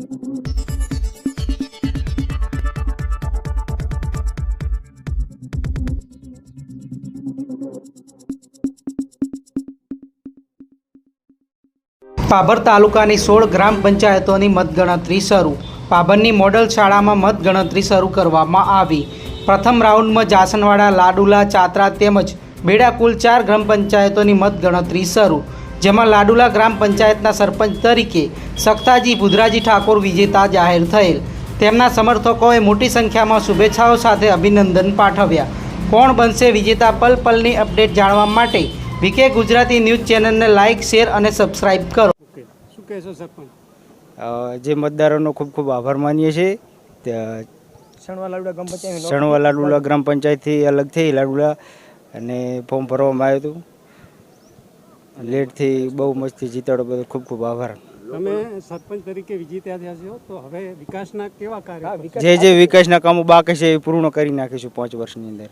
પાભર તાલુકાની સોળ ગ્રામ પંચાયતોની મતગણતરી શરૂ. પાભરની મોડલ શાળામાં મતગણતરી શરૂ કરવામાં આવી. પ્રથમ રાઉન્ડમાં જાસનવાડા, લાડુલા, ચાત્રા તેમજ બેડા કુલ ચાર ગ્રામ પંચાયતોની મતગણતરી શરૂ. જેમાં લાડુલા ગ્રામ પંચાયતના સરપંચ તરીકે સક્તાજી બુધરાજી ઠાકોર વિજેતા જાહેર થયેલ. તેમના સમર્થકોએ મોટી સંખ્યામાં શુભેચ્છાઓ સાથે અભિનંદન પાઠવ્યા. કોણ બનશે વિજેતા પલ પલની અપડેટ જાણવા માટે વીકે ગુજરાતી ન્યૂઝ ચેનલને લાઇક શેર અને સબસ્ક્રાઇબ કરો. શું કહેશો સરપંચ? જે મતદારોનો ખૂબ ખૂબ આભાર માનીએ છીએ. સણવા લાડુલા ગ્રામ પંચાયતથી અલગ થઈ લાડુલા અને ફોર્મ ભરવામાં આવ્યું હતું. લેટથી બહુ મસ્તી જીતાડો બધો ખૂબ ખૂબ આભાર. તમે સરપંચ તરીકે વિજેતા થયા છો તો હવે વિકાસના કેવા કાર્ય જે જે વિકાસના કામો બાકી છે એ પૂર્ણ કરી નાખીશું પાંચ વર્ષની અંદર.